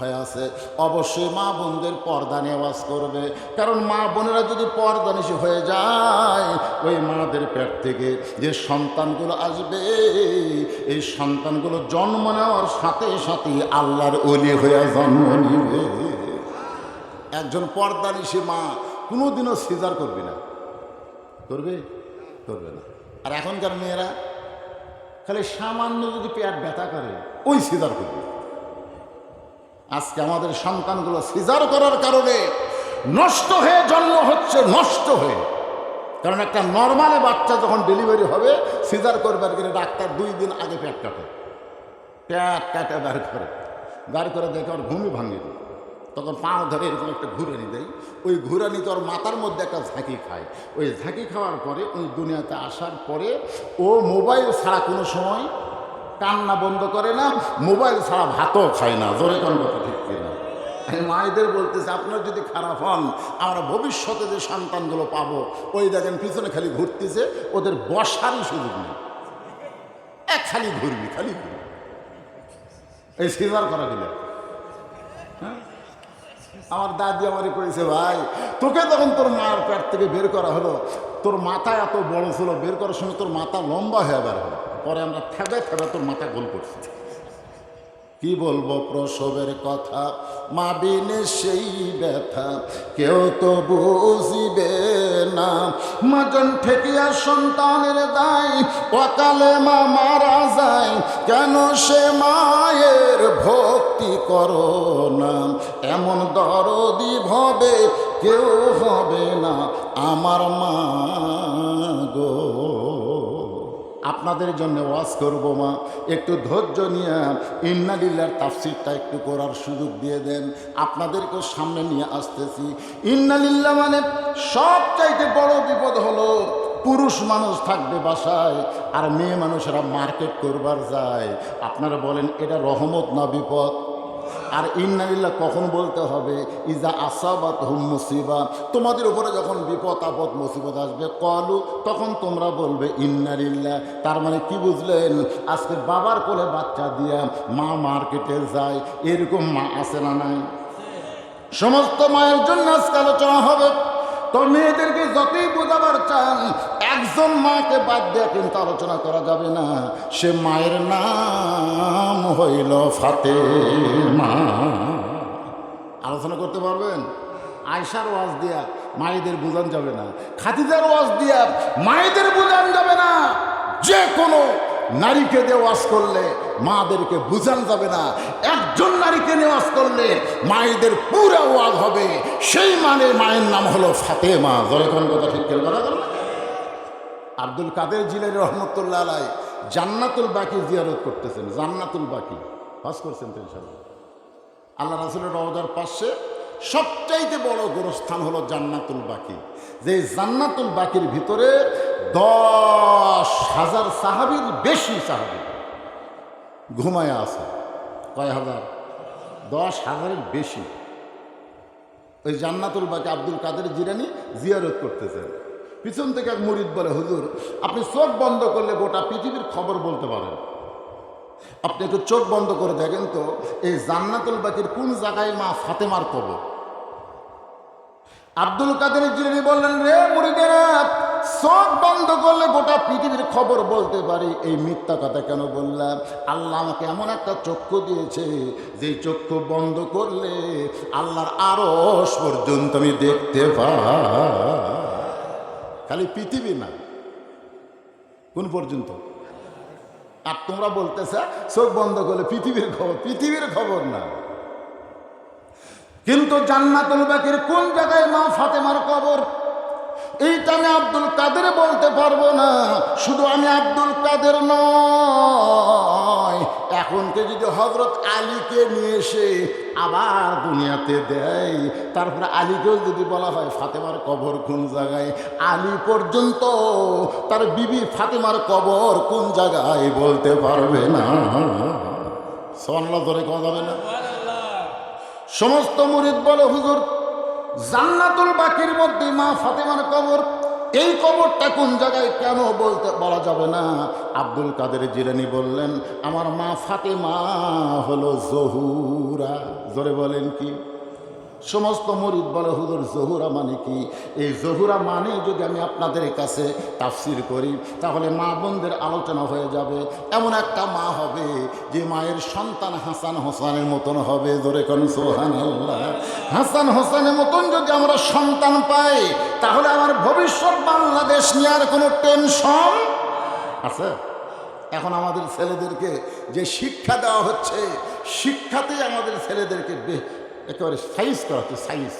ভয় আছে। অবশ্যই মা বোনদের পর্দা নেওয়াজ করবে। কারণ মা বোনেরা যদি পর্দানিশী হয়ে যায়, ওই মাদের পেট থেকে যে সন্তানগুলো আসবে, এই সন্তানগুলো জন্ম নেওয়ার সাথে সাথে আল্লাহর অলি হয়ে জন্ম নিবে। একজন পর্দানিশী মা কোনোদিনও সিজার করবে না। করবে? করবে না। আর এখনকার মেয়েরা খালি সামান্য যদি পেট ব্যথা করে, ওই সিজার করবে। আজকে আমাদের সন্তানগুলো সিজার করার কারণে নষ্ট হয়ে জন্ম হচ্ছে, নষ্ট হয়ে। কারণ একটা নর্মালে বাচ্চা যখন ডেলিভারি হবে, সিজার করবার গেলে ডাক্তার দুই দিন আগে পেট কাটে। পেট কাটে বার করে। বার করে দেখে ওর ঘুমি দিই তখন পাও ধরে এরকম একটা ঘুরানি দেয়। ওই ঘুরানি তোর মাথার মধ্যে একটা ঝাঁকি খায়। ওই ঝাঁকি খাওয়ার পরে, ওই দুনিয়াতে আসার পরে ও মোবাইল ছাড়া কোনো সময় কান্না বন্ধ করে না, মোবাইল ছাড়া ভাতও খায় না, জোরে কোন কথা ঠিক কিনা। আমি মায়েদের বলতেছে, আপনার যদি খারাপ হন, আমরা ভবিষ্যতে যে সন্তানগুলো পাবো, ওই দেখেন পিছনে খালি ঘুরতেছে, ওদের বসারই সুযোগ নেই। এক খালি ঘুরবি খালি ঘুরবি। এই সিজার করা দিলে। আমার দাদি আমারই করেছে, ভাই, তোকে তখন তোর মায়ের পেট থেকে বের করা হলো, তোর মাথা এত বড় ছিল, বের করার সময় তোর মাথা লম্বা হয়ে বের হলো। পরে আমরা থেবে থেবে তোর মাথা গোল করছি। কি বলব প্রসবের কথা? মা বিনে সেই ব্যথা, কেউ তো বুঝিবে না। মাজন ঠেকিয়া সন্তানের দায়, অকালে মা মারা যায়। কেন সে মায়ের ভক্তি করো না? এমন দরদি ভবে কেউ হবে না। আমার মা আপনাদের জন্য ওয়াজ করব মা। একটু ধৈর্য নিয়ে ইন্নালিল্লার তাফসিরটা একটু করার সুযোগ দিয়ে দেন। আপনাদেরকেও সামনে নিয়ে আসতেছি। ইন্নালিল্লা মানে সব চাইতে বড় বিপদ হলো পুরুষ মানুষ থাকবে বাসায় আর মেয়ে মানুষেরা মার্কেট করবার যায়। আপনারা বলেন, এটা রহমত না বিপদ? আর ইন্নালিল্লাহ কখন বলতে হবে? ইজা আসাবাত হুম মুসিবা। তোমাদের উপরে যখন বিপদ, আপদ, মুসিবত আসবে কলু তখন তোমরা বলবে ইন্নালিল্লাহ তার মানে কি বুঝলেন? আজকে বাবার কোলে বাচ্চা দিয়া মা মার্কেটে যায়, এরকম মা আছে না নাই? সমস্ত মায়ের জন্য আজকে আলোচনা হবে। তো মেয়েদেরকে যতই বোঝাবার চান একজন মাকে বাদ দেওয়া কিন্তু আলোচনা করা যাবে না। সে মায়ের নাম হইল ফাতে মা আলোচনা করতে পারবেন? আয়সার ওয়াজ দিয়া মায়েদের বোঝান যাবে না। খাতিজার ওয়াজ দিয়া মায়েদের বোঝান যাবে না। যে কোনো নারীকে দিয়ে ওয়াজ করলে মাদেরকে বুঝান যাবে না। একজন নারীকে নেওয়াজ করলে মায়েদের পুরা ওয়াজ হবে। সেই মানে মায়ের নাম হলো ফাতে মা জয়খন কথা ঠিক করে কথা বলো না? আব্দুল কাদের জিলের রহমতুল্লাহ আলাই জান্নাতুল বাকি জিয়ারত করতেছেন, জান্নাতুল বাকি। পাস করছেন তো ইনশাল্লাহ আল্লাহ রাসুলের রওজার পাশে সবচাইতে বড় গোরস্থান হলো জান্নাতুল বাকি। যে জান্নাতুল বাকির ভিতরে দশ হাজার সাহাবির বেশি সাহাবি ঘুমায় আছে। কয় হাজার? দশ হাজারের বেশি। ওই জান্নাতুল বাকি আব্দুল কাদের জিরানি জিয়ারত করতেছেন। পিছন থেকে এক মুরিদ বলে, হুজুর, আপনি চোখ বন্ধ করলে গোটা পৃথিবীর খবর বলতে পারেন। আপনি একটু চোখ বন্ধ করে দেখেন তো, এই জান্নাতুল বাকির কোন জায়গায় মা ফাতেমার কবর? আব্দুল কাদের জিলানি বললেন, রে মুরিদেরা, চোখ বন্ধ করলে গোটা পৃথিবীর খবর বলতে পারি। এই মিথ্যা কথা কেন বললাম? আল্লাহ আমাকে এমন একটা চক্ষু দিয়েছে যে চক্ষু বন্ধ করলে আল্লাহর আরস পর্যন্ত আমি দেখতে পাই। খালি পৃথিবী না, কোন পর্যন্ত? আর তোমরা বলতেছে, চোখ বন্ধ করলে পৃথিবীর খবর পৃথিবীর খবর না। কিন্তু জান্নাতুল বাকির কোন জায়গায় মা ফাতেমার কবর? এইটা আমি আব্দুল কাদের বলতে পারব না, শুধু আমি আব্দুল কাদের নয়। এখনকে যদি হজরত আলীকে নিয়ে এসে আবার দুনিয়াতে দেয়, তারপরে আলীকেও যদি বলা হয়, ফাতেমার কবর কোন জায়গায়? আলী পর্যন্ত তার বিবি ফাতেমার কবর কোন জায়গায় বলতে পারবে না। সন্লা ধরে কথা যাবে না? সমস্ত মুরিদ বলে, হুজুর, জান্নাতুল বাকির মধ্যে মা ফাতেমার কবর এই কবরটা কোন জায়গায় কেন বলতে বলা যাবে না? আব্দুল কাদের জিরানি বললেন, আমার মা ফাতেমা হলো জহুরা। জোরে বলেন কি? সমস্ত মরিদ বলে, হুজুর, জহুরা মানে কি? এই জহুরা মানে যদি আমি আপনাদের কাছে তাফসির করি, তাহলে মা বোনদের আলোচনা হয়ে যাবে। এমন একটা মা হবে যে মায়ের সন্তান হাসান হোসানের মতন হবে। জোরে কোন সোহান হাসান হোসানের মতন যদি আমরা সন্তান পাই, তাহলে আমার ভবিষ্যৎ বাংলাদেশ নিয়ে আর কোনো টেনশন আছে? এখন আমাদের ছেলেদেরকে যে শিক্ষা দেওয়া হচ্ছে, শিক্ষাতেই আমাদের ছেলেদেরকে একেবারে সাইজ করা হচ্ছে, সাইজ।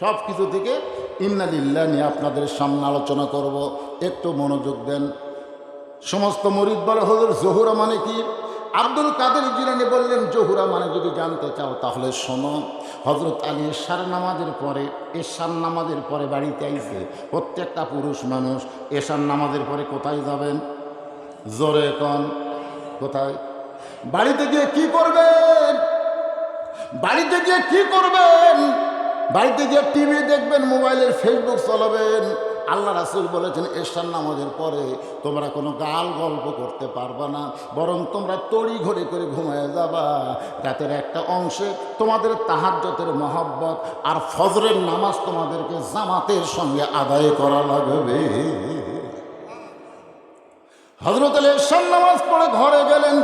সব কিছু থেকে ইন্নালিল্লা নিয়ে আপনাদের সামনে আলোচনা করব। একটু মনোযোগ দেন। সমস্ত মরিদ বলে, হজুর, জহুরা মানে কি? আব্দুল কাদের জিরানি বললেন, জহুরা মানে যদি জানতে চাও, তাহলে শোনো। হজরত আলী এশার নামাজের পরে, এশার নামাজের পরে বাড়িতে আইছে। প্রত্যেকটা পুরুষ মানুষ এশার নামাজের পরে কোথায় যাবেন? জোরে কন, কোথায়? বাড়িতে গিয়ে কি করবেন? বাড়িতে গিয়ে কি করবেন? বাড়িতে গিয়ে টিভি দেখবেন, মোবাইলের ফেসবুক চালাবেন। আল্লাহ রাসুল বলেছেন, এশার নামাজের পরে তোমরা কোনো গাল গল্প করতে পারবে না, বরং তোমরা তড়ি ঘড়ি করে ঘুমায় যাবা। রাতের একটা অংশে তোমাদের তাহাজ্যতের মহব্বত আর ফজরের নামাজ তোমাদেরকে জামাতের সঙ্গে আদায় করা লাগবে। হজরত আলী এশার নামাজ পড়ে ঘরে গেলেন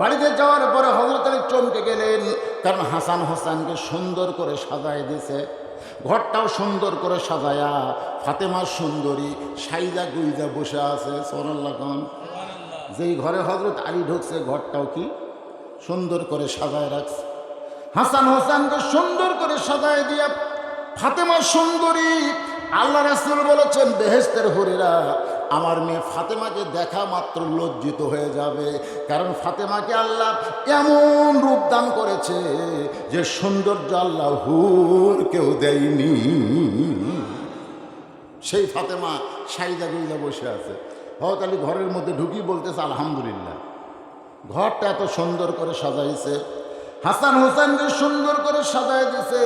বাড়িতে যাওয়ার পরে হজরত আলী চমকে গেলেন। কারণ হাসান হোসেনকে সুন্দর করে সাজায় দিছে ঘরটাও সুন্দর করে সাজায়া ফাতেমা সুন্দরী সাইজা গুইজা বসে আছে সোনাল্লাখন যেই ঘরে হজরত আলী ঢুকছে, ঘরটাও কি সুন্দর করে সাজায় রাখছে। হাসান হোসেনকে সুন্দর করে সাজায় দিয়া ফাতেমা সুন্দরী, আল্লাহ রাসুল বলেছেন বেহেস্তের হরিরা আমার মেয়ে ফাতেমাকে দেখা মাত্র লজ্জিত হয়ে যাবে। কারণ ফাতেমাকে আল্লাহ এমন রূপ দান করেছে যে সৌন্দর্য আল্লাহ কেউ দেয়নি। সেই ফাতেমা সাইজা গুইজা বসে আছে। হয়তো আলী ঘরের মধ্যে ঢুকি বলতেছে, আলহামদুলিল্লাহ। ঘরটা এত সুন্দর করে সাজাইছে। হাসান হোসেনকে সুন্দর করে সাজায় দিছে।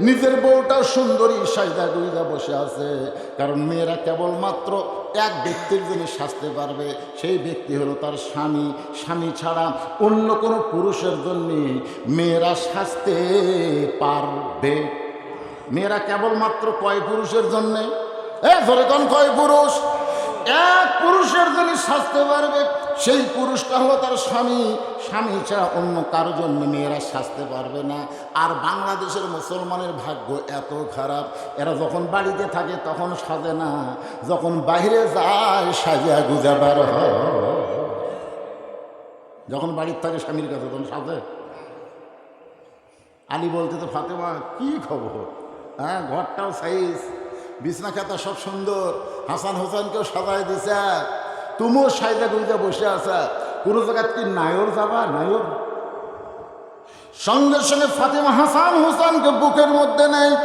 নিজের বউটাও সুন্দরী সাজদা গুইদা বসে আছে। কারণ মেয়েরা কেবলমাত্র এক ব্যক্তির জন্য সাজতে পারবে। সেই ব্যক্তি হলো তার স্বামী। স্বামী ছাড়া অন্য কোনো পুরুষের জন্য মেয়েরা সাজতে পারবে। মেয়েরা কেবলমাত্র কয় পুরুষের জন্যে? এ ধরে কয় পুরুষ? এক পুরুষের জন্য সাজতে পারবে। সেই পুরুষটা হলো তার স্বামী। স্বামী ছাড়া অন্য কারোর জন্য মেয়েরা সাজতে পারবে না। আর বাংলাদেশের মুসলমানের ভাগ্য এত খারাপ। এরা যখন বাড়িতে থাকে তখন সাজে না। যখন বাইরে যায়, সাজিয়া গুজাবার যখন বাড়ির থাকে স্বামীর কাছে তখন সাজে। আলী বলতে তো ফাতেমা, কি খবর? হ্যাঁ ঘরটাও সাইজ। বিছনা খাতা সব সুন্দর। হাসান হোসেনকেও সাজায় দিছে। তুমিও সাইদা গুইজা বসে আছা। কোনো জায়গায় কি নায়র যাবা? নায়র? সঙ্গে সঙ্গে ফাতেমা হাসান হোসেনকে বুকের মধ্যে নেয়।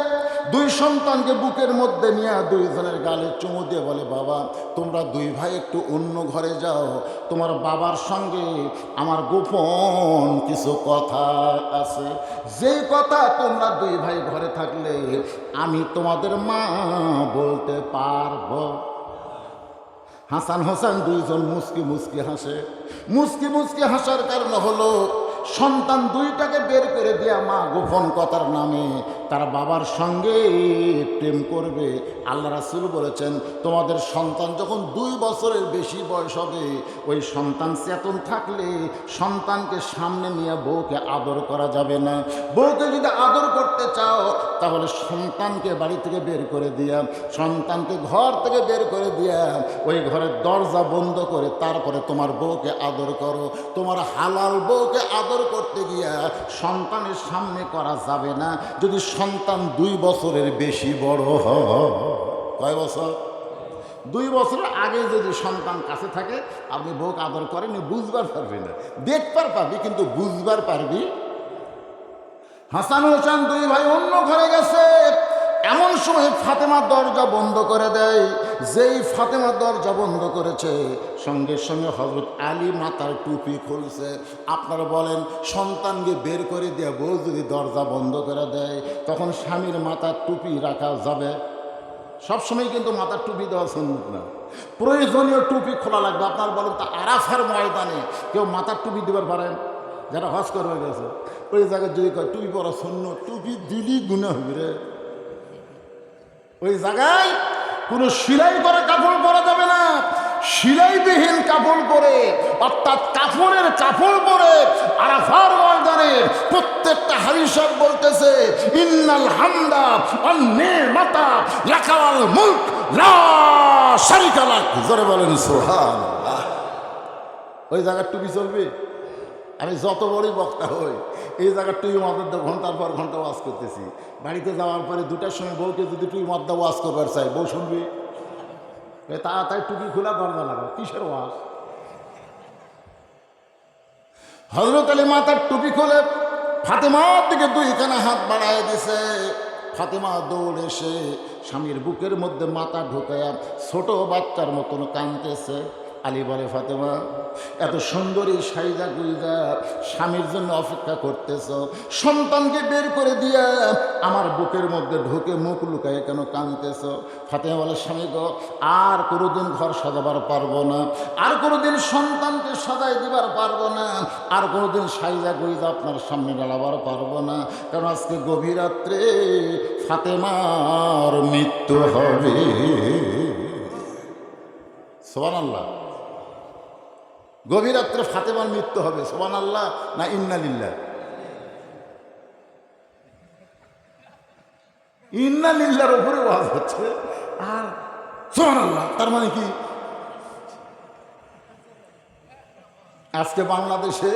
দুই সন্তানকে বুকের মধ্যে নিয়ে দুইজনের গালে চুমু দিয়ে বলে, বাবা, তোমরা দুই ভাই একটু অন্য ঘরে যাও। তোমার বাবার সঙ্গে আমার গোপন কিছু কথা আছে। যেই কথা তোমরা দুই ভাই ঘরে থাকলে আমি তোমাদের মা বলতে পারব। হাসান হোসেন দুইজন মুসকি মুসকি হাসে। মুসকি মুসকি হাসার কারণ হলো, সন্তান দুইটাকে বের করে দেয়া মা গোপন কথার নামে তার বাবার সঙ্গে প্রেম করবে। আল্লাহ রাসুল বলেছেন, তোমাদের সন্তান যখন দুই বছরের বেশি বয়স হবে, ওই সন্তান চেতন থাকলে সন্তানকে সামনে নিয়ে বউকে আদর করা যাবে না। বউকে যদি আদর করতে চাও, তাহলে সন্তানকে বাড়ি থেকে বের করে দিয়া, সন্তানকে ঘর থেকে বের করে দিয়া, ওই ঘরের দরজা বন্ধ করে তারপরে তোমার বউকে আদর করো। তোমার হালাল বউকে আদর করতে গিয়া সন্তানের সামনে করা যাবে না। যদি সন্তান দুই বছরের বেশি বড় কয় বছর? দুই বছর আগে যদি সন্তান কাছে থাকে, আপনি বউকে আদর করেন বুঝবার পারবি না। দেখবার পারবি, কিন্তু বুঝবার পারবি? হাসান হোসেন দুই ভাই অন্য ঘরে গেছে। এমন সময় ফাতেমা দরজা বন্ধ করে দেয়। যেই ফাতেমা দরজা বন্ধ করেছে, সঙ্গে সঙ্গে হজরত আলী মাতার টুপি খুলছে। আপনারা বলেন, সন্তানকে বের করে দিয়ে বউ যদি দরজা বন্ধ করে দেয়, তখন স্বামীর মাথার টুপি রাখা যাবে। সবসময় কিন্তু মাথার টুপি দেওয়া সুন্নত না। প্রয়োজনীয় টুপি খোলা লাগবে। আপনার বলেন, তো আরাফার ময়দানে কেউ মাথার টুপি দিবার পারেন যারা হজ করবে গেছে। ওই জায়গায় যদি টুপি পরা শূন্য টুপি দিলি গুণে হবে রে। ওই জায়গায় কোনো সিলাই করা কাপড় পরা যাবে না। সিলাইবিহীন কাপড় পরে, অর্থাৎ কাপড়ের কাপড় পরে আরাফার ময়দানে প্রত্যেকটা হারিসব বলতেছে, ইন্নাল হামদা অন্যে মাতা লাকাল মুল্ক, লা শারিকা লাক। জোরে বলেন, সুবহানাল্লাহ। ওই জায়গার টুপি চলবে? আমি যত বড়ই বক্তা হই, এই জায়গায় টুই মদের দেবো, ঘণ্টার পর ঘণ্টা ওয়াজ করতেছি। বাড়িতে যাওয়ার পরে দুটার সময় বউকে যদি টুই মদ্দা ওয়াজ করবার চাই, বউ শুনবি? তাড়াতাড়ি টুপি খোলা দরজা লাগাও, কিসের ওয়াজ? হজরত আলী মাতার টুপি খুলে ফাতেমার দিকে দুইখানা হাত বাড়ায় দিছে। ফাতেমা দৌড় এসে স্বামীর বুকের মধ্যে মাথা ঢুকায়া ছোট বাচ্চার মতন কাঁদতেছে। আলী বলে, ফাতেমা, এত সুন্দরী সাইজা গুইজা স্বামীর জন্য অপেক্ষা করতেছ। সন্তানকে বের করে দিয়া আমার বুকের মধ্যে ঢুকে মুখ লুকায় কেন কাঁদতেছ? ফাতেমা বলে, স্বামী গো, আর কোনোদিন ঘর সাজাবার পারব না, আর কোনোদিন সন্তানকে সাজাই দিবার পারব না, আর কোনোদিন সাইজা গুইজা আপনার সামনে দাঁড়াবার পারব না। কারণ আজকে গভীর রাত্রে ফাতেমার মৃত্যু হবে। সোহান আল্লাহ গভীর রাত্রে ফাতেমার মৃত্যু হবে সোহান আল্লাহ না ইন্নালিল্লাহ ইন্নালিল্লার উপরে ওয়াজ হচ্ছে। আর সোহান আল্লাহ তার মানে কি? আজকে বাংলাদেশে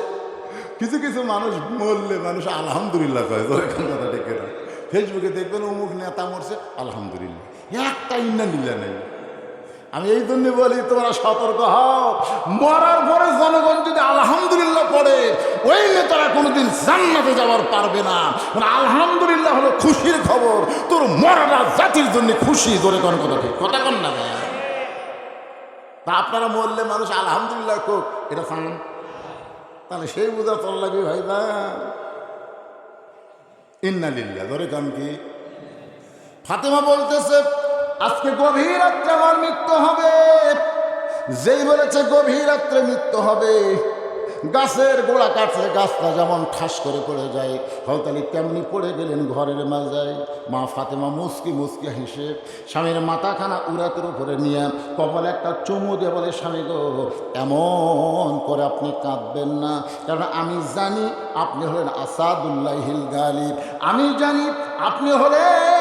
কিছু কিছু মানুষ মরলে মানুষ আলহামদুলিল্লাহ কয় তো এখন কথা ডেকে না ফেসবুকে দেখবেন অমুক নেতা মরছে, আলহামদুলিল্লাহ। একটা ইন্নালিল্লাহ নেই। আমি এই জন্য বলি, তোমরা সতর্ক হও। মরার পরে জনগণ যদি আলহামদুলিল্লাহ পড়ে, ওই নেতারা কোনোদিন জান্নাতে যাওয়ার পারবে না। কারণ আলহামদুলিল্লাহ হলো খুশির খবর। তোর মরাটা জাতির জন্য খুশি ধরে কোন কথা ঠিক। কথা কন না? তা আপনারা মরলে মানুষ আলহামদুলিল্লাহ খুব এটা চান তাহলে সেই বোঝা তোর লাগবে ভাই না ইন্নালিল্লাহ ধরে কান কি। ফাতেমা বলতেছে আজকে গভীর রাত্রে আমার মৃত্যু হবে। যেই বলেছে গভীর রাত্রে মৃত্যু হবে, গাছের গোড়া কাটলে গাছটা যেমন ঠাস করে পড়ে যায়, হলতালি তেমনি পড়ে গেলেন ঘরের মাজায় মা ফাতেমা মুসকি মুসকি হেসে, স্বামীর মাথাখানা উড়াতের উপরে নিয়ে কপালে একটা চুমু দিয়ে বলে, স্বামী গো, এমন করে আপনি কাঁদবেন না। কারণ আমি জানি আপনি হলেন আসাদুল্লাহিল গালিব। আমি জানি আপনি হলেন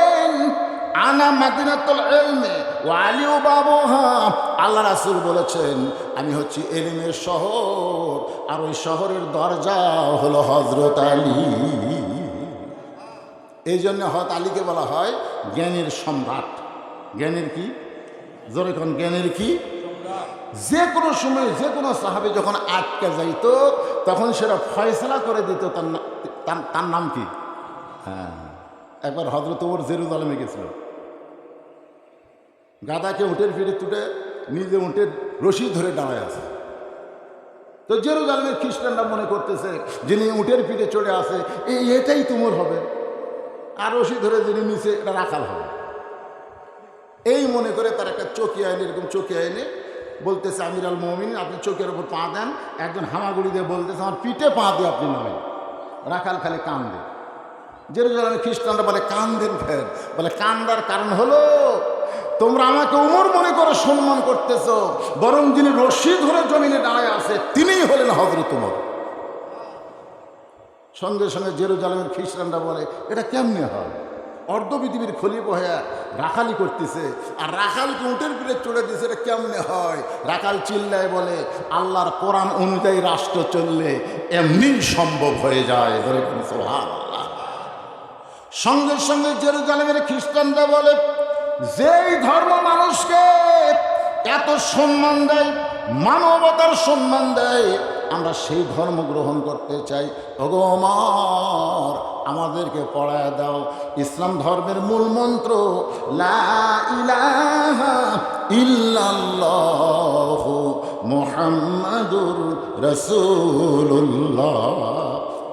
আনা মাদিনাতুল ইলমে ওয়া আলিউ বাবুহা। আল্লাহ রাসূল বলেছেন, আমি হচ্ছি এলিমের শহর, আর ওই শহরের দরজা হলো হযরত আলী। এই জন্য হয়ত আলীকে বলা হয় জ্ঞানের সম্রাট। জ্ঞানের কি? জোরে কোন, জ্ঞানের কি? যে কোনো সময় যে কোনো সাহাবি যখন আটকে যাইত, তখন সেটা ফয়সলা করে দিত, তার তার- নাম কি? হ্যাঁ। একবার হজরত ওমর জেরুজালেমে গেছিল। গাদাকে উটের ফিরে তুটে নিজে উটের রশি ধরে দাঁড়ায় আছে। তো জেরুজালেমের খ্রিস্টানরা মনে করতেছে, যিনি উটের পিঠে চড়ে আসে এই এটাই তুমর হবে। আর রশি ধরে যিনি নিচে, এটা রাখাল হবে। এই মনে করে তার একটা চকি আইনে, এরকম চকি আইনে বলতেছে আমির আল মমিন আপনি চোখের ওপর পা দেন। একজন হামাগুড়ি দিয়ে বলতেছে, আমার পিঠে পা দিয়ে আপনি নয় রাখাল খালি কান দেন জেরুজালেমে খ্রিস্টানরা বলে কান দেন ফের। বলে, কান্দার কারণ হলো তোমরা আমাকে উমর মনে করে সম্মান করতেছ, বরং যিনি রশি ধরে জমিনে দাঁড়ায় আছে, তিনিই হলেন হজরত উমর। সঙ্গে সঙ্গে জেরুজালেমের খ্রিস্টানরা বলে, এটা কেমনে হয়? অর্ধ পৃথিবীর খলিপ হয়ে রাখালি করতেছে, আর রাখালকে উঁটের পিঠে চড়ে দিছে, এটা কেমনে হয়? রাখাল চিল্লায় বলে, আল্লাহর কোরআন অনুযায়ী রাষ্ট্র চললে এমনি সম্ভব হয়ে যায়। ধরে। সঙ্গে সঙ্গে জেরুজালেমের খ্রিস্টানরা বলে যেই ধর্ম মানুষকে এত সম্মান দেয়, মানবতার সম্মান দেয়, আমরা সেই ধর্ম গ্রহণ করতে চাই। ভগবান আমাদেরকে পড়ায় দাও। ইসলাম ধর্মের মূল মন্ত্র ইল্লাল্লাহ মুহাম্মাদুর রাসূলুল্লাহ।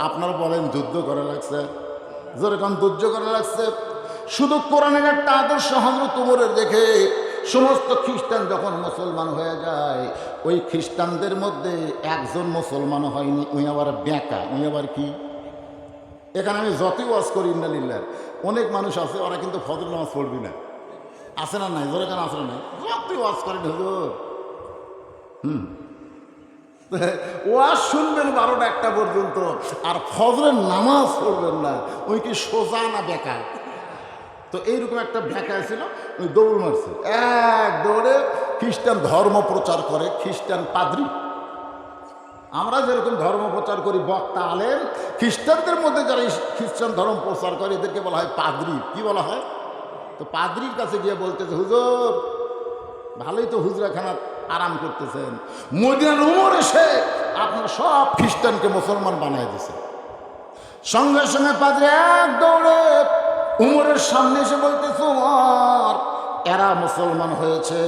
আপনারা বলেন, যুদ্ধ করা লাগছে? যেরকম দুর্য করা লাগছে শুধু কোরআনের একটা আদর্শ হজরত উমরের দেখে সমস্ত খ্রিস্টান যখন মুসলমান হয়ে যায়, ওই খ্রিস্টানদের মধ্যে একজন মুসলমান হয়নি, উনি আবার ব্যাঁকা উনি আবার কি? এখানে আমি যতই ওয়াজ করি ইন্দালিল্লার অনেক মানুষ আছে, ওরা কিন্তু ফজর নামাজ পড়বি না। আসে না নাই? জোরে কেন আসে না নাই? যতই ওয়াজ করেন, হুজুর। হুম। ওয়াজ শুনবেন বারোটা একটা পর্যন্ত, আর ফজরের নামাজ পড়বেন না। ওই কি সোজা না বেকার তো এইরকম একটা ভেকা ছিল ওই দৌড় মারছে। এক দৌড়ে খ্রিস্টান ধর্ম প্রচার করে, খ্রিস্টান পাদ্রী। আমরা যেরকম ধর্ম প্রচার করি, বক্তা, আলেম, খ্রিস্টানদের মধ্যে যারা খ্রিস্টান ধর্ম প্রচার করে, এদেরকে বলা হয় পাদ্রি। কি বলা হয়? তো পাদ্রির কাছে গিয়ে বলতেছে, হুজুর, ভালোই তো হুজরাখানা আরাম করতেছেন। মদিনার উমর এসে আপনার সব খ্রিস্টানকে মুসলমান বানায় দিছে। সঙ্গে সঙ্গে পাদ্রি এক দৌড়ে উমরের সামনে এসে বলতেছে উমর এরা মুসলমান হয়েছে।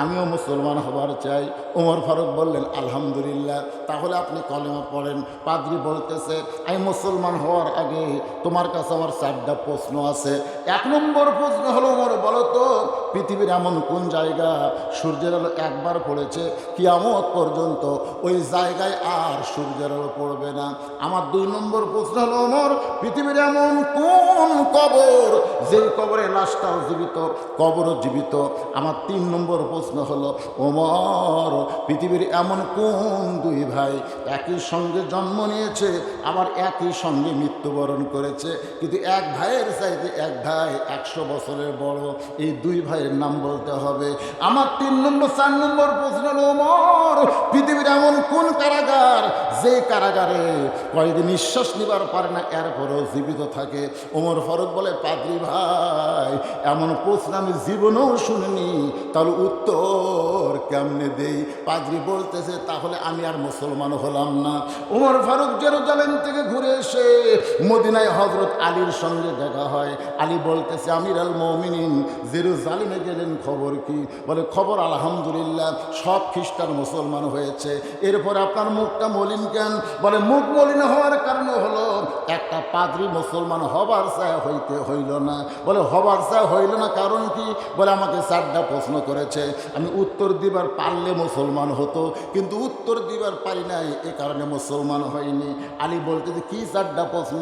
আমিও মুসলমান হবার চাই। ওমর ফারুক বললেন, আলহামদুলিল্লাহ। তাহলে আপনি কলেমা পড়েন। পাদ্রি বলতেছে, আমি মুসলমান হওয়ার আগে তোমার কাছে আমার চারটা প্রশ্ন আছে। এক নম্বর প্রশ্ন হলো ওমর বলো তো, পৃথিবীর এমন কোন জায়গা সূর্যের আলো একবার পড়েছে, কিয়ামত পর্যন্ত ওই জায়গায় আর সূর্যের আলো পড়বে না? আমার দুই নম্বর প্রশ্ন হলো ওমর পৃথিবীর এমন কোন কবর, যেই কবরে লাশটাও জীবিত, কবরও জীবিত? আমার তিন নম্বর প্রশ্ন হলো। ওমর, পৃথিবীর এমন কোন দুই ভাই একই সঙ্গে জন্ম নিয়েছে, আবার একই সঙ্গে মৃত্যুবরণ করেছে। কিন্তু এক ভাইয়ের চাইতে এক ভাই একশো বছরের বড়। এই দুই ভাইয়ের নাম বলতে হবে। আমার তিন নম্বর, চার নম্বর প্রশ্ন হলো, ওমর, পৃথিবীর এমন কোন কারাগার? যে কারাগারে কয়েকদিন নিঃশ্বাস নিবার পারে না, এরপরেও জীবিত থাকে। ওমর ফারুক বলে, পাদ্রি ভাই, এমন প্রশ্ন আমি জীবনেও শুনিনি। তাহলে উত্তর কেমনে দেই? পাদ্রি বলতেছে, তাহলে আমি আর মুসলমান হলাম না। ওমর ফারুক জেরুজালেম থেকে ঘুরে এসে মদিনায় হজরত আলীর সঙ্গে দেখা হয়। আলী বলতেছে আমির আল মমিনিন, জেরুজালেমে গেলেন খবর কি? বলে, খবর আলহামদুলিল্লাহ, সব খ্রিস্টান মুসলমান হয়েছে। এরপর আপনার মুখটা মলিন কেন? বলে, মুখ মলিন হওয়ার কারণ হলো একটা পাদ্রি মুসলমান হবার চায় হইতে হইল না। বলে, হবার চায় হইল না কারণ কি? বলে, আমাকে চারটা প্রশ্ন করেছে। আমি উত্তর দিবার পারলে মুসলমান হতো, কিন্তু উত্তর দিবার পারি নাই, এ কারণে মুসলমান হয়নি। আলী বলতে, যে কী চারটা প্রশ্ন?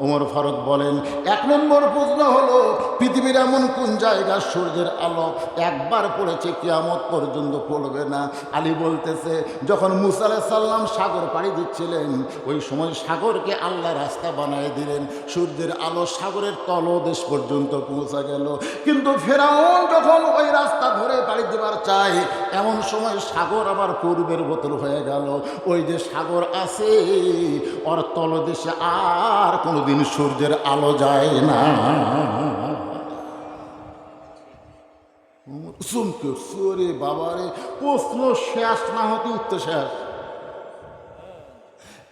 ওমর ফারুক বলেন, এক নম্বর প্রশ্ন হলো, পৃথিবীর এমন কোন জায়গা সূর্যের আলো একবার পড়েছে, কিয়ামত পর্যন্ত পড়বে না? আলী বলতেছে, যখন মুসা সাল্লাম সাগর পাড়ি দিচ্ছিলেন, ওই সময় সাগরকে আল্লাহ রাস্তা বানায় দিলেন। সূর্যের আলো সাগরের তলদেশ পর্যন্ত পৌঁছা গেল। কিন্তু ফেরাউন যখন ওই রাস্তা ধরে পাড়ি দেবার চায়, এমন সময় সাগর আবার পূর্বের বোতল হয়ে গেল। ওই যে সাগর আছে, ওর তলদেশে আর কোনোদিন সূর্যের আলো যায় না। চমকে সুরে বাবারে, প্রশ্ন শেষ না হতে উত্তর শেষ।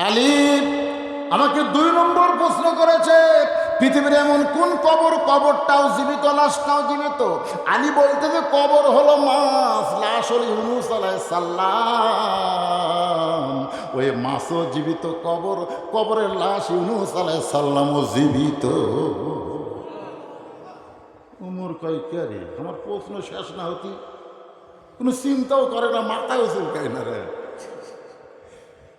আলিফ আমাকে দুই নম্বর প্রশ্ন করেছে, পৃথিবীর এমন কোন কবর? কবরটাও জীবিত, লাশটাও জীবিত? আলী বলতে যে কবর হলো মাছ লাশ হলো ইউনুস সাল্লাম ওই মাছও জীবিত, কবর, কবরের লাশ ইউনুস সাল্লামও জীবিত। উমর কয়, কে রে? আমার প্রশ্ন শেষ না হতি? কোনো চিন্তাও করে না মাথাও চুলকায় না রে।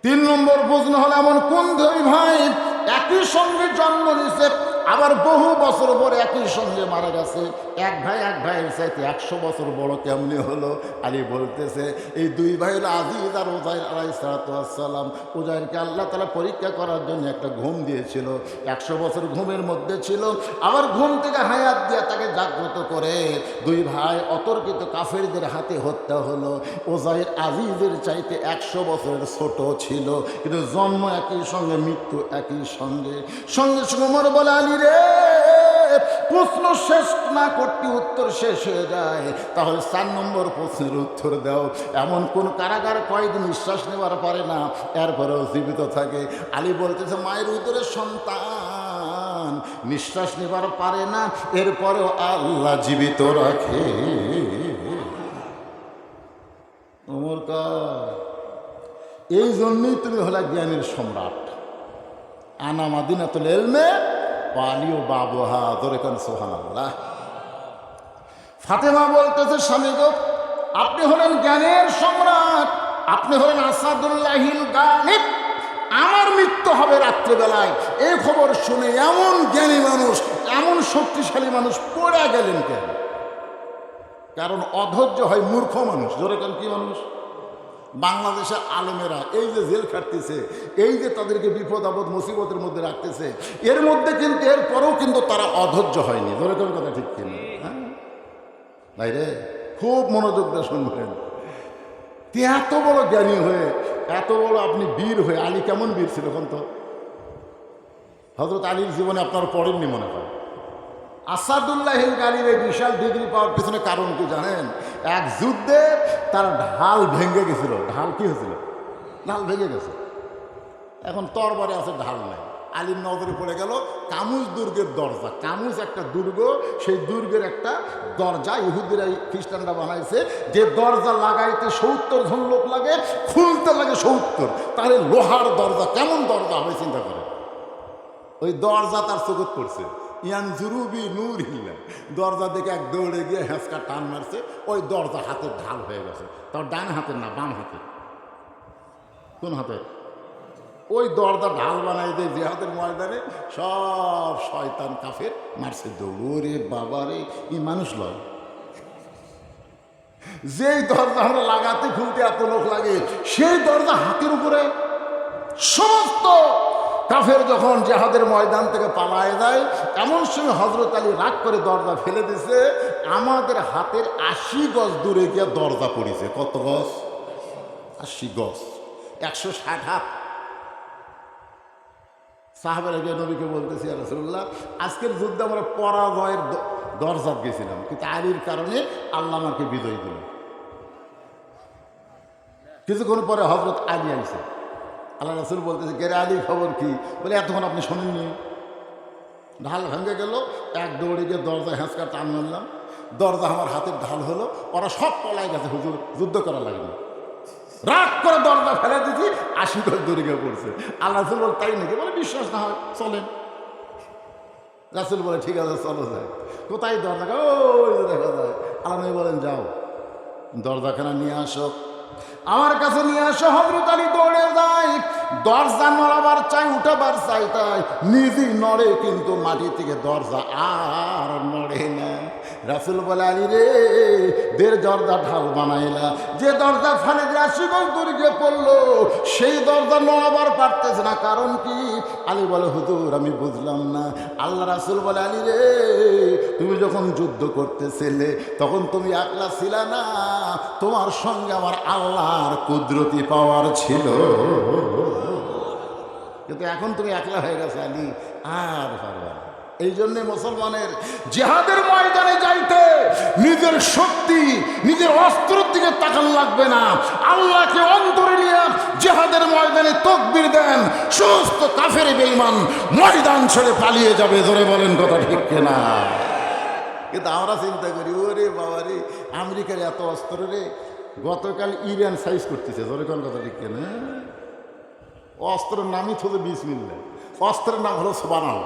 তিন নম্বর প্রশ্ন হলো এমন কোন দুই ভাই একই সঙ্গে জন্ম নিছে আবার বহু বছর পরে একই সঙ্গে মারা গেছে। এক ভাই, এক ভাইয়ের চাইতে একশো বছর বড় কেমনি হলো? আলী বলতেছে, এই দুই ভাইয়ের আজিজ আর ওজাইর আলাই সালাতাম ওজাইরকে আল্লাহ তালা পরীক্ষা করার জন্য একটা ঘুম দিয়েছিল। একশো বছর ঘুমের মধ্যে ছিল। আবার ঘুম থেকে হায়াত দিয়ে তাকে জাগ্রত করে দুই ভাই অতর্কিত কাফেরদের হাতে হত্যা হলো। ওজাইর আজিজের চাইতে একশো বছরের ছোট ছিল। কিন্তু জন্ম একই সঙ্গে, মৃত্যু একই সঙ্গে। সঙ্গে সঙ্গে বলে, আলী রে। প্রশ্ন শেষ না করতে উত্তর শেষ হয়ে যায়। তাহলে চার নম্বর প্রশ্নের উত্তর দাও। এমন কোন কারাগার কয়েকদিন নিঃশ্বাস নেবার পারে না, এরপরেও জীবিত থাকে। আলী বলতেছে, মায়ের উদরে সন্তান নিঃশ্বাস নেবার পারে না, এরপরেও আল্লাহ জীবিত রাখে। এই জন্যই তুমি হলে জ্ঞানের সম্রাট। আনা মাদিনাতুল এলমে আলীও বাবুহা ধরে কেন সোহান আল্লাহ ফাতেমা বলতেছে, স্বামী গো, আপনি হলেন জ্ঞানের সম্রাট, আপনি হলেন আসাদুল্লাহিল গানিব আমার মৃত্যু হবে রাত্রিবেলায়। এই খবর শুনে এমন জ্ঞানী মানুষ, এমন শক্তিশালী মানুষ পড়ে গেলেন কেন? কারণ অধৈর্য হয় মূর্খ মানুষ। জোরে কেন, কি মানুষ? বাংলাদেশের আলেমেরা, এই যে জেল খাটতেছে, এই যে তাদেরকে বিপদ, আপদ, মুসিবতের মধ্যে রাখতেছে, এর মধ্যে কিন্তু এরপরেও কিন্তু তারা অধৈর্য হয়নি। ধরে কোন কথা ঠিক কিনা? হ্যাঁ? ভাই রে, খুব মনোযোগ দিয়ে শুনবেন। এত বড় জ্ঞানী হয়ে, এত বড় আপনি বীর হয়ে, আলী কেমন বীর ছিল এখন তো? হজরত আলীর জীবনে আপনার পড়েননি মনে হয়? আসাদুল্লাহ গালির এই বিশাল ডিগ্রি পাওয়ার পিছনে কারণ কি জানেন? এক যুদ্ধে তার ঢাল ভেঙে গেছিল। ঢাল কি হয়েছিল ঢাল ভেঙে গেছে। এখন তরবারে আছে, ঢাল নাই। আলীর নজরে পড়ে গেল, কামুজ দুর্গের দরজা। কামুজ একটা দুর্গ, সেই দুর্গের একটা দরজা ইহুদিরা, এই খ্রিস্টানরা বানাইছে। যে দরজা লাগাইতে সত্তর জন লোক লাগে, খুলতে লাগে সত্তর। তাহলে লোহার দরজা, কেমন দরজা হবে চিন্তা করে? ওই দরজা তার চোখত পড়ছে। ইয়ান জুরুবি নূর হিল্লা দরজা দেখে এক দৌড়ে গিয়ে হেঁচকা টান মারছে, ওই দরজা হাতে ঢাল হয়ে গেছে। তার ডান হাতের না, বাম হাতে? কোন হাতে? ওই দরজা ঢাল বানাই দেয় জেহাদের ময়দানে সব শয়তান কাফের মারছে, দৌড়ে বাবারে এই মানুষ লয়। যেই দরজা আমরা লাগাতে খুলতে এত লোক লাগে, সেই দরজা হাতের উপরে সমস্ত কাফের যখন জেহাদের ময়দান থেকে পালায় যায়, এমন সময় হজরত আলী রাগ করে দরজা ফেলে দিছে, আমাদের হাতের আশি গজ দূরে গিয়ে দরজা পড়েছে। কত গজ? আশি গজ। একশো ষাট হাত। সাহাবের নবীকে বলতেছি রসুল্লাহ আজকের যুদ্ধে আমরা পরাজয়ের দরজা গেছিলাম, কিন্তু আলীর কারণে আল্লাহ আমাকে বিজয় দিল কিছুক্ষণ পরে হজরত আলী আইছে। আল্লাহ রসুল বলতেছে গেরে আলীর খবর কি? বলে, এতক্ষণ আপনি শোনেননি। ঢাল ভেঙে গেল, এক দৌড়ে গিয়ে দরজা হেঁচকা টান মারলাম। দরজা আমার হাতের ঢাল হলো, ওরা সব পলায় গেছে, হুজুর, যুদ্ধ করা লাগল রাগ করে দরজা ফেলে দিছি, আশি করে দৌড়ে গিয়ে পড়ছে। আল্লাহ রসুল বলে, তাই নাকি? বলে, বিশ্বাস না হয়, চলেন। রাসুল বলে, ঠিক আছে, চলো যায় কোথায় দরজা? যে দেখা যায়। আল্লাহ বলেন, যাও, দরজাখানা নিয়ে আসো। আমার কাছে নিয়ে আসো হজরত আলী দৌড়ে যায়। দরজা নড়াবার চাই, উঠাবার চাই তাই। নিজেই নড়ে কিন্তু মাটি থেকে দরজা আর নড়ে না। রাসুল বলে, আলী রে, দের দরজা ঢাল বানাইলা। যে দরজা ফানে যে আশিগঞ্জ দুর্গে পড়ল, সেই দরজা নড়াবার পারতেছে না। কারণ কি? আলী বলে, হুজুর, আমি বুঝলাম না। আল্লাহ রাসুল বলে, আলী রে, তুমি যখন যুদ্ধ করতেছিলে, তখন তুমি একলা ছিলা না। তোমার সঙ্গে আমার আল্লাহর কুদরতি পাওয়ার ছিল। কিন্তু এখন তুমি একলা হয়ে গেছে, আলী। আর পারবা। এই জন্যে মুসলমানের জেহাদের ময়দানে যাইতে নিজের শক্তি, নিজের অস্ত্রের দিকে তাকান লাগবে না। আল্লাহকে অন্তরে নিয়ে জেহাদের ময়দানে তকবির দেন। সমস্ত কাফের বেইমান ময়দান ছেড়ে পালিয়ে যাবে ধরে বলেন কথা ঠিক কেনা? কিন্তু আমরা চিন্তা করি, ওরে বাবা রে, আমেরিকার এত অস্ত্র রে, গতকাল ইরান সাইজ করতেছে ধরে কোন কথা ঠিক কেনা? অস্ত্রের নামই থলে বিষ মিললে অস্ত্রের নাম হলো সোবানাল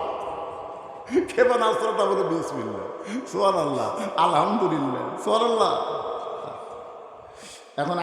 ক্ষেপণাস্ত্রটা হলো বিষ মিললে সোয়ান আল্লাহ আলহামদুলিল্লাহ সোয়াল আল্লাহ এখন